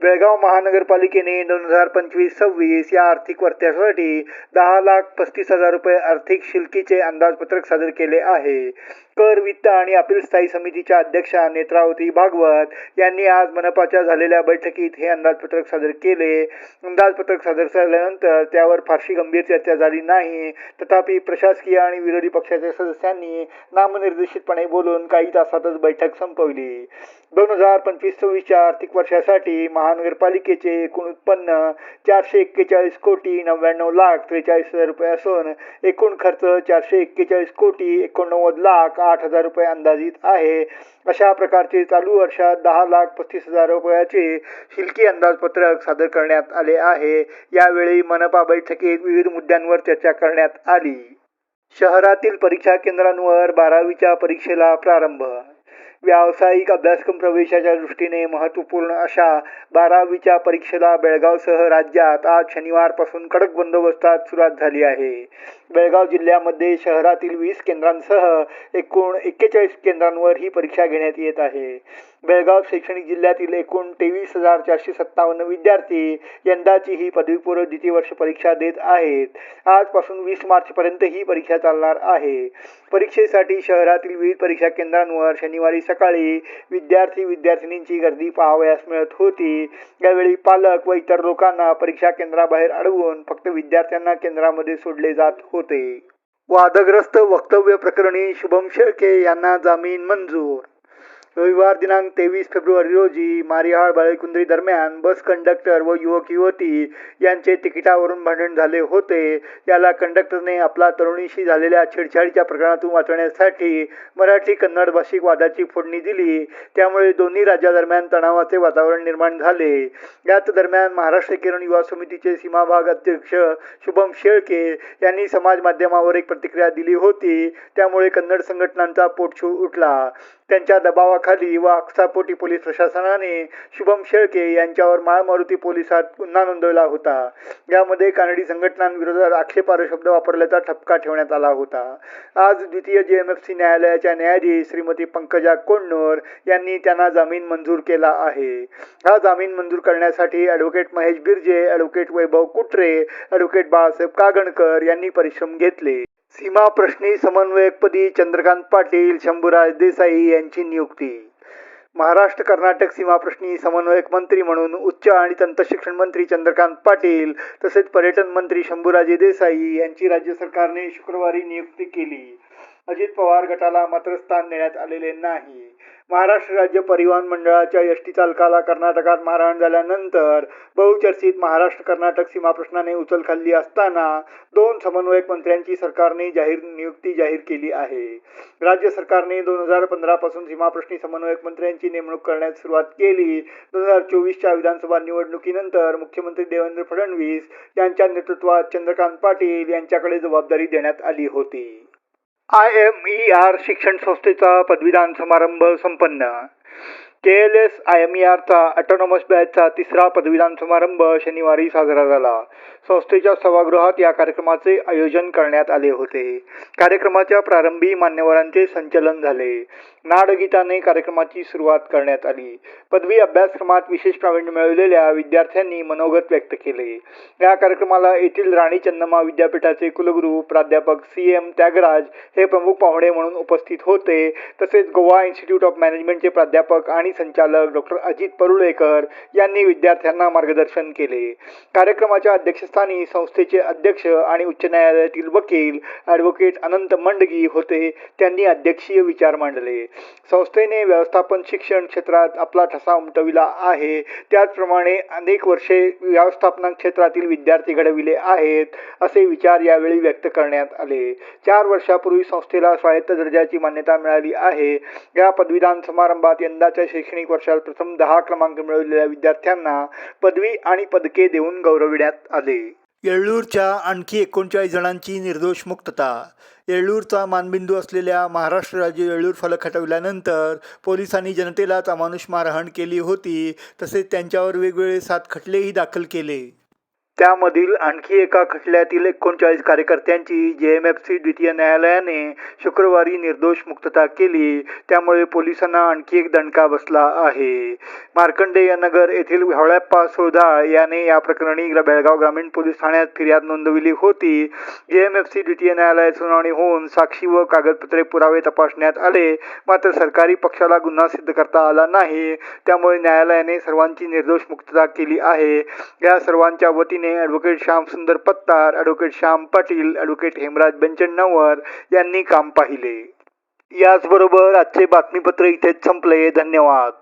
बेळगाव महानगरपालिकेने दोन हजार पंचवीस सव्वीस या आर्थिक वर्षासाठी दहा लाख पस्तीस हजार रुपये आर्थिक शिल्कीचे अंदाजपत्रक सादर केले आहे. कर वित्त आणि अपील स्थायी समितीच्या अध्यक्षा नेत्रावती भागवत यांनी आज मनपाच्या झालेल्या बैठकीत हे अंदाजपत्रक सादर केले. अंदाजपत्रक सादर झाल्यानंतर त्यावर फारशी गंभीर चर्चा झाली नाही. तथापि प्रशासकीय आणि विरोधी पक्षाच्या सदस्यांनी नामनिर्देशितपणे बोलून काही तासातच बैठक संपवली. दोन हजार पंचवीस सव्वीसच्या आर्थिक वर्षासाठी महानगरपालिकेचे एकूण उत्पन्न चारशे एक्केचाळीस कोटी नव्याण्णव लाख त्रेचाळीस हजार रुपये असून एकूण खर्च चारशे एक्केचाळीस कोटी एकोणनव्वद लाख आठ हजार रुपये अंदाजित आहे. अशा प्रकारचे चालू वर्षात दहा लाख पस्तीस हजार रुपयाचे शिल्की अंदाजपत्रक सादर करण्यात आले आहे. यावेळी मनपा बैठकीत विविध मुद्द्यांवर चर्चा करण्यात आली. शहरातील परीक्षा केंद्रांवर बारावीच्या परीक्षेला प्रारंभ व्यावसायिक अभ्यासक्रम प्रवेशाच्या दृष्टीने महत्त्वपूर्ण अशा बारावीच्या परीक्षेला बेळगावसह राज्यात आज शनिवारपासून कडक बंदोबस्तात सुरुवात झाली आहे. बेळगाव जिल्ह्यामध्ये शहरातील वीस केंद्रांसह एकूण एक्केचाळीस केंद्रांवर ही परीक्षा घेण्यात येत आहे. बेळगाव शैक्षणिक जिल्ह्यातील एकूण तेवीस हजार चारशे सत्तावन्न विद्यार्थी यंदाची ही पदवीपूर्व द्वितीय वर्ष परीक्षा देत आहेत. आजपासून वीस मार्चपर्यंत ही परीक्षा चालणार आहे. परीक्षेसाठी शहरातील विविध परीक्षा केंद्रांवर शनिवारी सकाळी विद्यार्थी विद्यार्थिनींची गर्दी पाहावयास मिळत होती. यावेळी पालक व इतर लोकांना परीक्षा केंद्राबाहेर अडवून फक्त विद्यार्थ्यांना केंद्रामध्ये सोडले जात होते. वादग्रस्त वक्तव्य प्रकरणी शुभम शेळके यांना जामीन मंजूर रविवार दिनांक तेवीस फेब्रुवारी रोजी मारिहाळ बाळेकुंद्री दरम्यान बस कंडक्टर व युवक युवती यांचे तिकिटावरून भांडण झाले होते. याला कंडक्टरने आपला तरुणीशी झालेल्या छेडछाडीच्या प्रकरणातून वाचवण्यासाठी मराठी कन्नड भाषिक वादाची फोडणी दिली. त्यामुळे दोन्ही राज्यादरम्यान तणावाचे वातावरण निर्माण झाले. याच दरम्यान महाराष्ट्र किरण युवा समितीचे सीमाभाग अध्यक्ष शुभम शेळके यांनी समाज माध्यमावर एक प्रतिक्रिया दिली होती. त्यामुळे कन्नड संघटनांचा पोटछूळ उठला. त्यांच्या दबावाखाली व अक्सापोटी पोलीस प्रशासनाने शुभम शेळके यांच्यावर माळमारुती पोलिसात गुन्हा नोंदवला होता. यामध्ये कानडी संघटनांविरोधात आक्षेपार्ह शब्द वापरल्याचा ठपका ठेवण्यात आला होता. आज द्वितीय जे एम एफ सी न्यायालयाच्या न्यायाधीश श्रीमती पंकजा कोंडनोर यांनी त्यांना जामीन मंजूर केला आहे. हा जामीन मंजूर करण्यासाठी advocate Mahesh Birje advocate Vaibhav Kutre advocate Balasaheb Kaganakar यांनी परिश्रम घेतले. सीमा प्रश्नी समन्वयकपदी चंद्रकांत पाटील शंभूराज देसाई यांची नियुक्ती. महाराष्ट्र कर्नाटक सीमाप्रश्नी समन्वयक मंत्री म्हणून उच्च आणि तंत्रशिक्षण मंत्री चंद्रकांत पाटील तसेच पर्यटन मंत्री शंभूराजे देसाई यांची राज्य सरकारने शुक्रवारी नियुक्ती केली. अजित पवार गटाला मात्र स्थान देण्यात आलेले नाही. महाराष्ट्र राज्य परिवहन मंडळाच्या एसटी चालकाला कर्नाटकात मारहाण झाल्यानंतर बहुचर्चित महाराष्ट्र कर्नाटक सीमा प्रश्नाने उचल खाल्ली असताना दोन समन्वयक मंत्र्यांची सरकारने जाहीर नियुक्ती जाहीर केली आहे. राज्य सरकारने दोन हजार पंधरा पासून सीमाप्रश्नी समन्वयक मंत्र्यांची नेमणूक करण्यास सुरुवात केली. दोन हजार चोवीसच्या विधानसभा निवडणुकीनंतर मुख्यमंत्री देवेंद्र फडणवीस यांच्या नेतृत्वात चंद्रकांत पाटील यांच्याकडे जबाबदारी देण्यात आली होती. आय एम ई आर शिक्षण संस्थेचा पदवीदान समारंभ संपन्न. K L S I M E आरचा autonomous बॅचचा तिसरा पदवीदान समारंभ शनिवारी साजरा झाला. संस्थेच्या सभागृहात या कार्यक्रमाचे आयोजन करण्यात आले होते. कार्यक्रमाच्या प्रारंभी मान्यवरांचे संचलन झाले. नाडगीताने कार्यक्रमाची सुरुवात करण्यात आली. पदवी अभ्यासक्रमात विशेष प्रावीण्य मिळवलेल्या विद्यार्थ्यांनी मनोगत व्यक्त केले. या कार्यक्रमाला येथील राणी चन्नम्मा विद्यापीठाचे कुलगुरू प्राध्यापक सी एम त्यागराज हे प्रमुख पाहुणे म्हणून उपस्थित होते. तसेच गोवा इन्स्टिट्यूट ऑफ मॅनेजमेंटचे प्राध्यापक आणि आणि संचालक डॉक्टर अजित परुळेकर यांनी विद्यार्थ्यांना मार्गदर्शन केले. कार्यक्रमाच्या अध्यक्षस्थानी संस्थेचे अध्यक्ष आणि उच्च न्यायालयातील वकील ॲडव्होकेट अनंत मंडगी होते. त्यांनी अध्यक्षीय विचार मांडले. संस्थेने व्यवस्थापन शिक्षण क्षेत्रात आपला ठसा उमटविला आहे. त्याचप्रमाणे अनेक वर्षे व्यवस्थापन क्षेत्रातील विद्यार्थी घडविले आहेत असे विचार यावेळी व्यक्त करण्यात आले. चार वर्षापूर्वी संस्थेला स्वायत्त दर्जाची मान्यता मिळाली आहे. या पदवीदान समारंभात यंदाच्या शैक्षणिक वर्षात प्रथम दहा क्रमांक मिळवलेल्या विद्यार्थ्यांना पदवी आणि पदके देऊन गौरविण्यात आले. येळ्ळूरच्या आणखी एकोणचाळीस जणांची निर्दोष मुक्तता. येळ्ळूरचा मानबिंदू असलेल्या महाराष्ट्र राज्य येळ्ळूर फलक हटवल्यानंतर पोलिसांनी जनतेलाच अमानुष मारहाण केली होती तसेच त्यांच्यावर वेगवेगळे सात खटलेही दाखल केले. त्यामधील आणखी एका खटल्यातील एकोणचाळीस कार्यकर्त्यांची जे एम एफ सी द्वितीय न्यायालयाने शुक्रवारी निर्दोष मुक्तता केली. त्यामुळे पोलिसांना आणखी एक दणका बसला आहे. मार्कंडेय नगर येथील हवळ्याप्पा सुळधाळ याने या प्रकरणी बेळगाव ग्रामीण पोलीस ठाण्यात फिर्याद नोंदविली होती. जे एम एफ सी द्वितीय न्यायालयात सुनावणी होऊन साक्षी व कागदपत्रे पुरावे तपासण्यात आले. मात्र सरकारी पक्षाला गुन्हा सिद्ध करता आला नाही. त्यामुळे न्यायालयाने सर्वांची निर्दोष मुक्तता केली आहे. या सर्वांच्या वतीने advocate Shyamsundar Pattar advocate Shyam Patil advocate Hemraj Benchannavar यांनी काम पाहिले. याचबरोबर आजचे बातमीपत्र इथेच संपले. धन्यवाद.